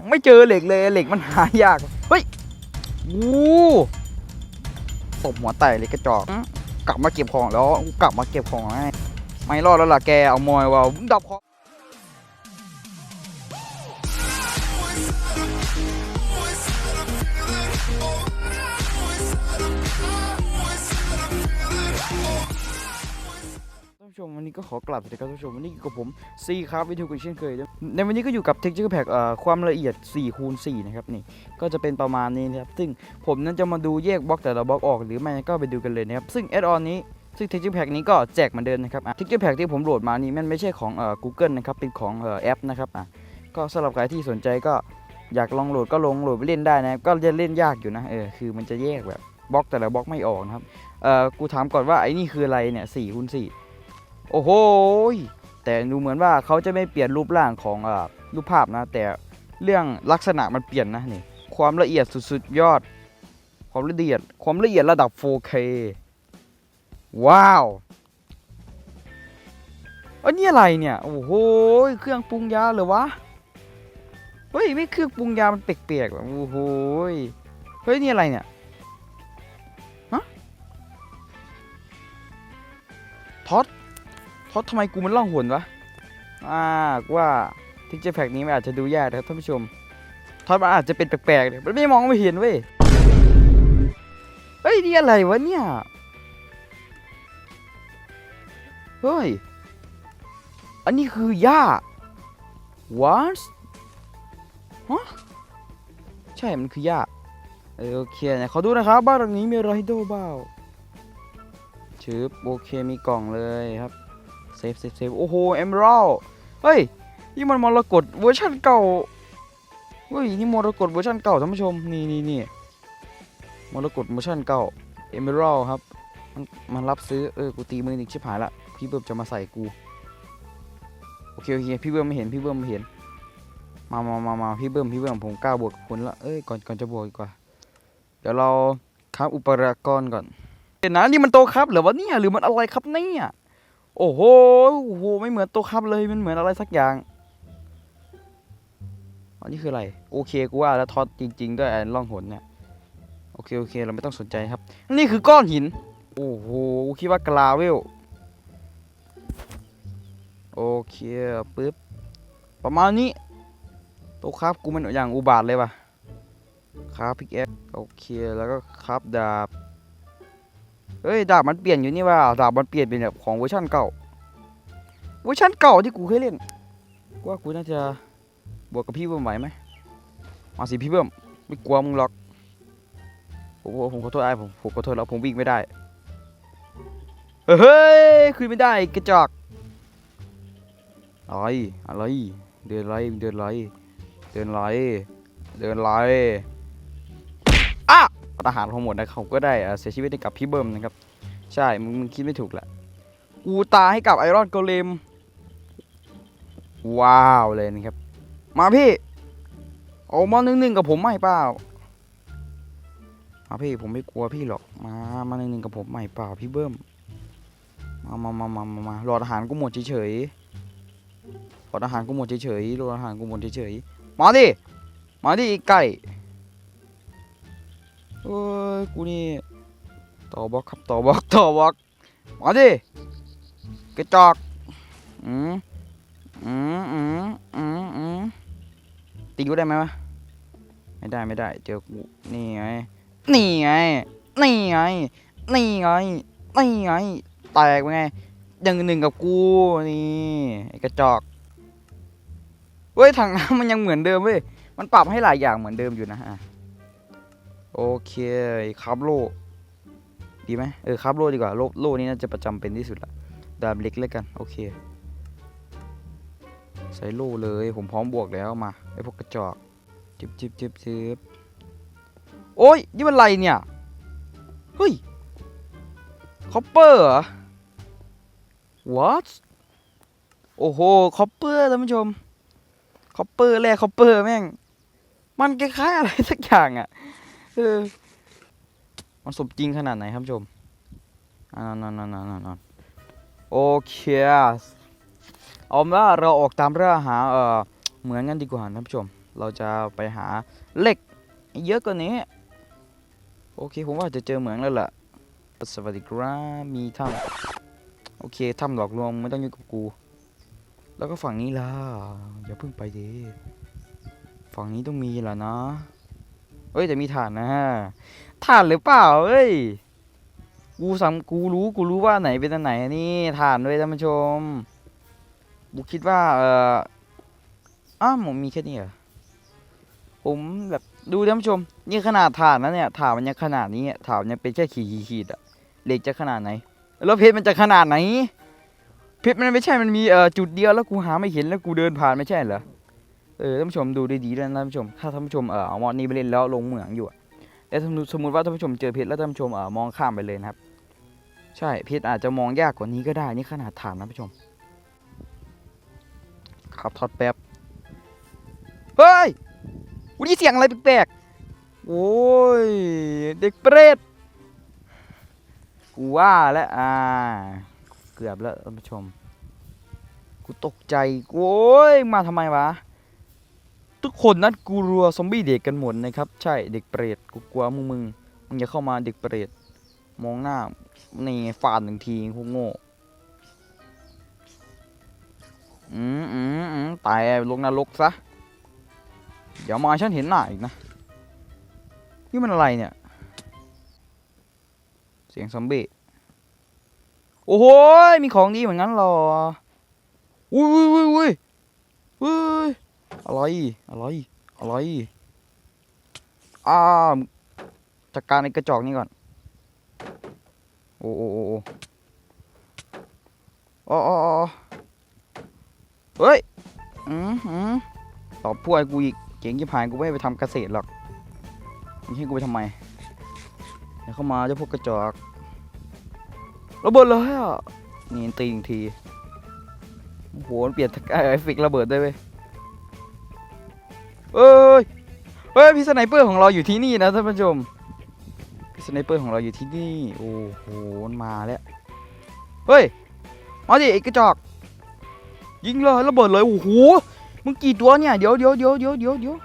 ยังไม่เจอเหล็กเลยเหล็กมันหายาก เฮ้ยอู้ตบหัวแตกเลยกระจอก กลับมาเก็บของแล้ว กลับมาเก็บของให้ไม่รอดแล้วล่ะแกเอามอยว่าดับของ ชมวันนี้ก็ขอกลับสวัสดีครับท่านผู้ชมวันนี้อยู่กับผมซีครับวิดีโอกันเช่นเคยนะในวันนี้ก็อยู่กับ Texture Pack เอ่อความละเอียด4คูณ4นะครับนี่ก็จะเป็นประมาณนี้นะครับซึ่งผมนั้นจะมาดูแยกบล็อกแต่ละบล็อกออกหรือไม่ก็ไปดูกันเลยนะครับซึ่งแอดออนนี้ซึ่ง Texture Pack นี้ก็แจกเหมือนเดิมนะครับอะ Texture Pack ที่ผมโหลดมานี่มันไม่ใช่ของเอ่อ Google นะครับเป็นของเอ่อแอปนะครับอะก็สำหรับใครที่สนใจก็อยากลองโหลดก็ลองโหลดไปเล่นได้นะก็จะเล่นยากอยู่นะเออคือมันจะแยกแบบบล็อกแต่ละบล็อกไม่ออกนะครับเอ่อกูถามก่อนว่าไอ้นี่คืออะไรเนี่ย4คูณ4 โอ้โหแต่ดูเหมือนว่าเขาจะไม่เปลี่ยนรูปร่างของอรูปภาพนะ แต่เรื่องลักษณะมันเปลี่ยนนะนี่ความละเอียดสุดๆยอด ความละเอียดความละเอียดระดับ 4K ว้าวอันนี้อะไรเนี่ย โอ้โห เครื่องปรุงยาเหรอวะ เฮ้ย ไม่เครื่องปรุงยา มันแปลกๆแบบโอ้โห เฮ้ย นี่อะไรเนี่ย ฮะท็อต ท็อตทำไมกูมันล่องหนวะอ่าว่าทิกเจอร์แพ็กนี้มันอาจจะดูยากนะครับท่านผู้ชมท็อตมันอาจจะเป็นแปลกๆเนี่ยมันไม่มองไม่เห็นเว้ย เฮ้ย นี่อะไรวะเนี่ย เฮ้ย อันนี้คือหญ้า what ฮะใช่ มันคือหญ้าเออโอเคเนี่ยขอดูนะครับ บ้านหลังนี้มีอะไรให้ดูบ้าชืบโอเคมีกล่องเลยครับ เซฟเซฟเซฟโอ้โหเอม r ร l เฮ้ยนี่มันมรกตเวอร์ชันเก่าเฮ้ยนี่มรกตเวอร์ชันเก่าท่านผู้ชมนี่นี่นี่มรกตเวอร์ชันเก่าเอม r ร l ครับมันมันรับซื้อเออกูตีมือหนึ่งชิบหายละพี่เบิ้มจะมาใส่กูโอเคโอเคพี่เบิ้มไม่เห็นพี่เบิ้มไม่เห็นมามามามาพี่เบิ้มพี่เบิ้มผมกล้าบวกกับคุณละเอ้ยก่อนก่อนจะบวกดีกว่า เดี๋ยวเราครับอุปกรณ์ก่อนเห็นนะนี่มันโตครับหรือวะเนี่ยหรือมันอะไรครับเนี่ย โอ้โหโอ้โห ไม่เหมือนตัวครับเลย มันเหมือนอะไรสักอย่าง อันนี้คืออะไร โอเค กูว่าแล้วทอตจริง ๆ ด้วยไอ้ล่องหนเนี่ย โอเค โอเค เราไม่ต้องสนใจครับ นี่คือก้อนหิน โอ้โห กูคิดว่ากลาเวล โอเคปึ๊บ ประมาณนี้ ตัวครับกูมันอย่างอุบาทเลยว่ะครับพิกแอคโอเค แล้วก็ครับดาบ เฮ้ยดาบมันเปลี่ยนอยู่นี่ว่าดาบมันเปลี่ยนเป็นแบบของเวอร์ชันเก่า เวอร์ชันเก่าที่กูเคยเล่นกูว่ากูน่าจะบวกกับพี่เบิ้มไหวไหมมาสิพี่เบิ้มไม่กลัวมึงหรอกผมผมผมขอโทษไอ้ผมผมขอโทษแล้วผมวิ่งไม่ได้เฮ้ยคุยไม่ได้กระจอกอะไรอะไรเดินไรเดินไรเดินไรเดินไร อะหารทั้งหมดนะเขาก็ได้เสียชีวิตให้กับพี่เบิ้มนะครับ ใช่มึงคิดไม่ถูกแหละกูตายให้กับไอรอนโกเลมว้าวเลยนะครับ มาพี่เอามาหนึ่งหนึ่งกับผมไม่เปล่ามาพี่ผมไม่กลัวพี่หรอกมามาหนึ่งหนึ่งกับผมไม่เปล่าพี่เบิ้มมามามามามามาหลอดอาหารกูหมดเฉยๆหลอดอาหารกูหมดเฉยๆหลอดอาหารกูหมดเฉยๆมาดิมาดิไอ้ไก่ อ้ยกูนี่ต่อบล็อกครับต่อบล็อกต่อบล็อกมาดิกระจอกอืมอืมอืมอืมอืมตีกูได้ไหมวะไม่ได้ไม่ได้เจอกูนี่ไงนี่ไงนี่ไงนี่ไงนี่ไงแตกไปไงหนึ่งหนึ่งกับกูนี่ไอกระจอกเว้ยถังน้ำมันยังเหมือนเดิมเว้ยมันปรับให้หลายอย่างเหมือนเดิมอยู่นะอะ โอเคคร์บโลดีไหมเออคร์บโลดีกว่าโลโลนี้น่าจะประจำเป็นที่สุดละดาบเล็กเลยกัน โอเค ใส่โลเลยผมพร้อมบวกแล้วมาไอพวกกระจอกจิบจิบจิบจิบโอ้ยนี่มันอะไรเนี่ยเฮ้ยคอปเปอร์เหรอ what โอ้โหคอปเปอร์ท่านผู้ชมคอปเปอร์แร่คอปเปอร์แม่ง มันคล้ายๆอะไรสักอย่างอะเอ มันสมจริงขนาดไหนครับชมอ่านอนนอนนอนนอนโอเคเอาว่าเราออกตามเรือหาเออเหมือนกันดีกว่าท่านผู้ชม เราจะไปหาเหล็ก เยอะกว่านี้ โอเคผมว่าจะเจอเหมืองแล้วล่ะสวัสดีครับมีถ้ำโอเคถ้ำหลอกลวงไม่ต้องยุ่งกับกู แล้วก็ฝั่งนี้ล่ะอย่าเพิ่งไปดิฝั่งนี้ต้องมีล่ะนะ เอ้ยแต่มีฐานนะฐานหรือเปล่าเอ้ยกูสังกูรู้กูรู้ว่าไหนเป็นอันไหนนี่ฐานด้วยท่านผู้ชมกูคิดว่าเอออ้าวผมมีแค่นี้เหรอผมแบบดูท่านผู้ชม นี่ขนาดฐานนะเนี่ยฐานมันยังขนาดนี้ฐานมันยังเป็นแค่ขีดขีดๆอะเหล็กจะขนาดไหน แล้วเพชรมันจะขนาดไหนเพชรมันไม่ใช่มันมีเอ่อจุดเดียวแล้วกูหาไม่เห็นแล้วกูเดินผ่านไม่ใช่เหรอ เออท่านผู้ชมดูดีๆด้วยนะท่านผู้ชมถ้าท่านผู้ชมเออเอามอดนี้ไปเล่นแล้วลงเหมืองอยู่แต่สมมติสมมติว่าท่านผู้ชมเจอเพชรแล้วท่านผู้ชมเออมองข้ามไปเลยนะครับ ใช่เพชรอาจจะมองยากกว่านี้ก็ได้นี่ขนาดฐานนะท่านผู้ชม ครับทอดแป๊บเฮ้ยวันนี้เสียงอะไรแปลกๆโอ้ยเด็กเปรตกูว่าแล้วอ่าเกือบแล้วท่านผู้ชม กูตกใจโอ้ยมาทำไมวะ ทุกคนนั้นกูรัวซอมบี้เด็กกันหมดนะครับ ใช่เด็กเปรตกูกลัวมึงมึงมึงอย่าเข้ามาเด็กเปรตมองหน้านี่ฟาดหนึ่งทีพวกโง่อืมอืมอืมตายลงนรกซะเดี๋ยวมาฉันเห็นหน้าอีกนะนี่มันอะไรเนี่ย เสียงซอมบี้โอ้โหมีของดีเหมือนงั้นหรออุ้ยอุ้ยอุ้ยอุ้ย อุ้ยอะไรอะไรอะไรอ้าจัดการไอ้กระจอกนี่ก่อน โอ้โอ้โอ้โอ้อ๋ออ๋ออ๋อเฮ้ย อืมอืมตอบพวกไอ้กูอีกเก่งยิ่หายกูไม่ไปทำเกษตรหรอกมึงให้กูไปทำไมเดี๋ยวเข้ามาเจะพวกกระจอกระเบิดเลยอะนี่ตีอีกทีโอ้โหมันเปลี่ยนเอฟเฟกต์ระเบิดได้เว้ย เอ้ยเฮ้ยพี่สไนเปอร์ของเราอยู่ที่นี่นะท่านผู้ชมพี่สไนเปอร์ของเราอยู่ที่นี่โอ้โหมันมาแล้วเฮ้ยมาดิไอ้กระจอกยิงเลยระเบิดเลยโอ้โหมึงกี่ตัวเนี่ยเดี๋ยวเดี๋ยวเดี๋ยวเดี๋ยวเดี๋ยวเดี๋ยว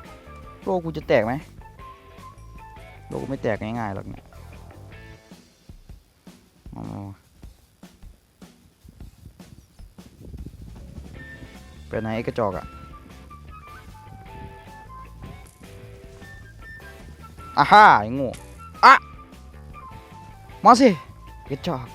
โลกูจะแตกไหมโลกูไม่แตกง่ายๆหรอกเนี่ยเอามาไปไหนไอ้กระจอกอะ อ่าฮ่าไอ้โง่อะมาสิกระจอก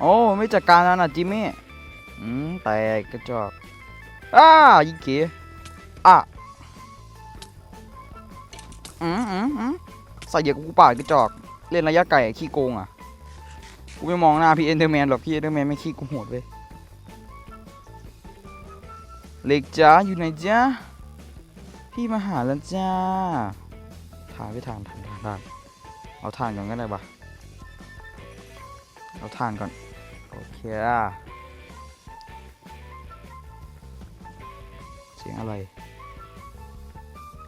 โอ้ไม่จัดการแล้วนะจิมมี่อืมแตกกระจอกอ้ายิงเก๋อะอืมอืมอืมใส่เหยียบกูป่าดกระจอก เล่นระยะไกลขี้โกงอะ กูไม่มองหน้าพี่เอนเดอร์แมนหรอกพี่เอนเดอร์แมนไม่ขี้กูโหดเว้ยเล็กจ้าอยู่ไหนจ้าพี่มาหาแล้วจ้าทานไม่ทานทานทานทานเอาทานก่อนก็ได้ปะเอาทานก่อน โอเคอะเสียงอะไร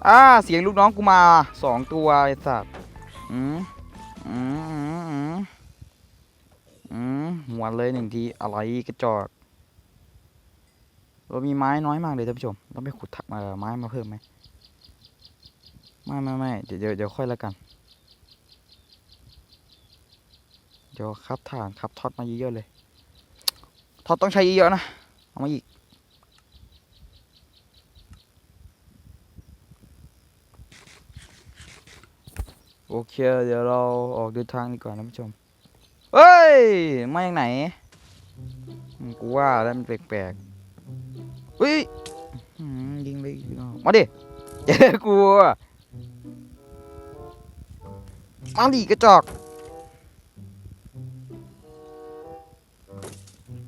อ่าเสียงลูกน้องกูมาสองตัวไอ้สัตว์อืม อืมอืมอืมหัวเลยหนึ่งทีอะไรกระจอกเรามีไม้น้อยมากเลยท่านผู้ชมต้องไปขุดทักไม้มาเพิ่มไหมไม่ไม่ไม่เดี๋ยวเดี๋ยวค่อยแล้วกัน เดี๋ยวครับฐานครับทอตมาเยอะๆเลยทอตต้องใช้เยอะๆนะ เอามาอีก โอเค เดี๋ยวเราออกเดินทางดีกว่านะผู้ชมเฮ้ย มาจากไหน กูว่าแล้วมันแปลกๆเฮ้ยยิงไปมาดิเจอกูอะมาดิกระจอก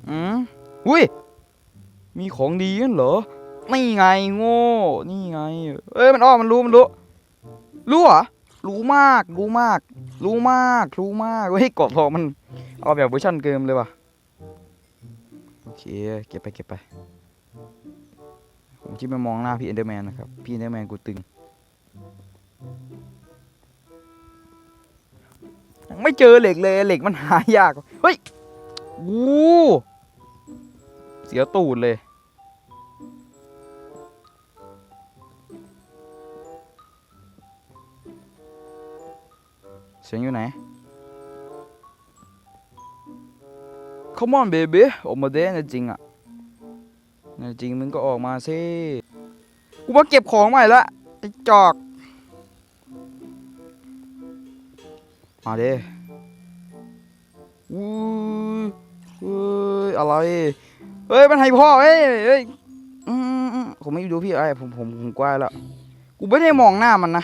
อืมอุ้ย มีของดีกันเหรอนี่ไงโง่ นี่ไง เอ้ย มันอ้อมันรู้ มันรู้ รู้เหรอ รู้มาก รู้มาก รู้มาก รู้มากเฮ้ยเกาะทองมัน เอาแบบเวอร์ชันเกิมเลยว่ะ โอเค เก็บไปเก็บไป ผมที่ไปมองหน้าพี่เอนเดอร์แมนนะครับ พี่เอนเดอร์แมนกูตึง ไม่เจอเหล็กเลย เหล็กมันหายาก เฮ้ย วู้เสียตูดเลย เสียงอยู่ไหน Come on baby ออกมาเด้นะจริงอะนะจริงมึงก็ออกมาสิกูมาเก็บของใหม่ละไอ้จอก มาเด้อุ้เฮ้ยอะไรเฮ้ยมันให้พ่อเฮ้ยเฮ้ยอืมอืมผมไม่ดูพี่ไอ้ผมผมผมกว้าแล้ว กูไม่ได้มองหน้ามันนะ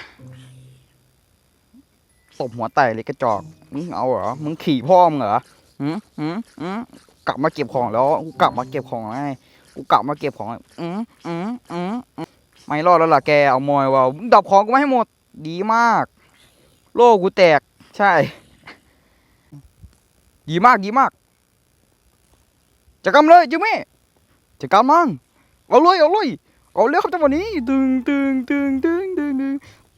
ตบหัวแตกเลยกระจอกมึงเอาเหรอมึงขี่พ่อมึงเหรอหืมหืมหืมกลับมาเก็บของแล้วกูกลับมาเก็บของไงกูกลับมาเก็บของอืมอืมอืมไม่รอดแล้วล่ะแกเอามอยว่ะมึงดับของกูไม่ให้หมดดีมาก โลกกูแตกใช่ ดีมากดีมาก จะกำเลยจิมมี่จะกำมั่งเอาเลยเอาเลยเอาเลยครับจังหวะนี้ตึงตึงตึงตึงตึงตึง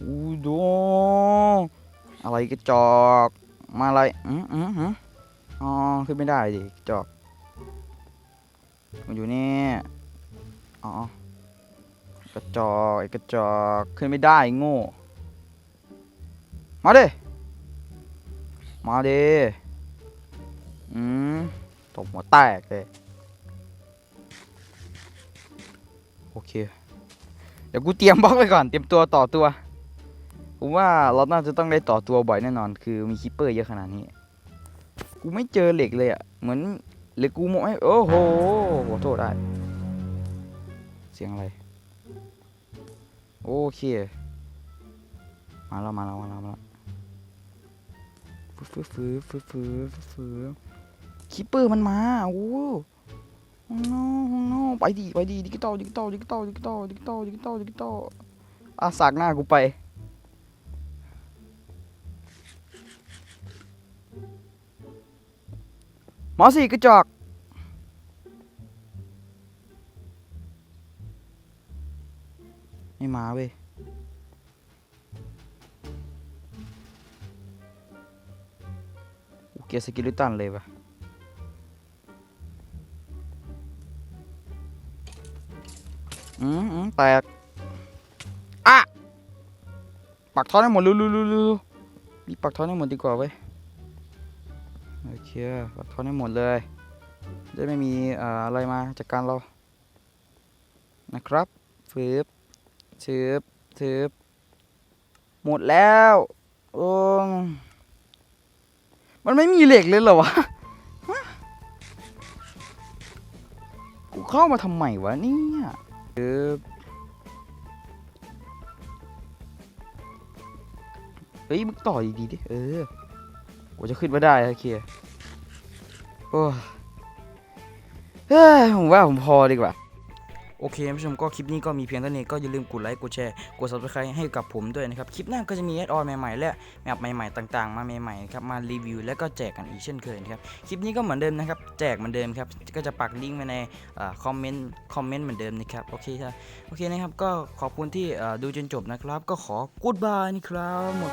อู้ดอะไรกระจอก มาอะไรอืมอืมอืมอ๋อ ขึ้นไม่ได้ดิกระจอก มันอยู่นี่ อ๋อ กระจอกไอ้กระจอก ขึ้นไม่ได้โง่ มาเดิมาเดิอืมตบหัวแตกเลย โอเค เดี๋ยวกูเตรียมบล็อกไว้ก่อน เตรียมตัวต่อตัว ผมว่าเราน่าจะต้องได้ต่อตัวบ่อยแน่นอน คือมีคิปเปอร์เยอะขนาดนี้ กูไม่เจอเหล็กเลยอะ เหมือนเหล็กกูมไม่โอ้โหขอโทษได้ เสียงอะไร โอเค มาแล้วมาแล้วมาแล้วมาแล้วฟื้นฟื้นฟื้นฟื้นฟื้นฟื้คิปเปอร์มันมา โอ้โอ้โนโอ้โนไปดิไปดิดิจิตอลดิจิตอลดิจิตอลดิจิตอลดิจิตอลดิจิตอลดิจิตอลอาสากหน้ากูไป หมอสี่กระจอก ไม่มาเว้ยกูเกลียดสกิลิตันเลยปะอืมอืมแตกอะปักท้อนให้หมดเร็วๆๆๆมีปักท้อนให้หมดดีกว่าเว้ย เคปักท้อนให้หมดเลยจะไม่มีออะไรมาจากการเรานะครับฟืบชืบชืบหมดแล้วโอ้มันไม่มีเหล็กเลยเหรอวะกูเข้ามาทำไมวะเนี่ยชืบเฮ้ยมึงต่อดีๆดิ เออกูจะขึ้นมาได้โอเค โอ้เฮ้ยผมว่าผมพอดีกว่า โอเคท่านผู้ชมก็คลิปนี้ก็มีเพียงเท่านี้ก็อย่าลืมกดไลค์กดแชร์กด subscribe ให้กับผมด้วยนะครับ คลิปหน้าก็จะมีแอดออนใหม่ๆและแมปใหม่ๆต่างๆ มาใหม่ๆครับมารีวิวและก็แจกกันอีกเช่นเคยนะครับ คลิปนี้ก็เหมือนเดิมนะครับ แจกเหมือนเดิมครับ ก็จะปักลิงก์ไว้ในคอมเมนต์คอมเมนต์เหมือนเดิมนะครับโอเคครับโอเคนะครับก็ขอบคุณที่ดูจนจบนะครับ ก็ขอกูดบายนะครับหมด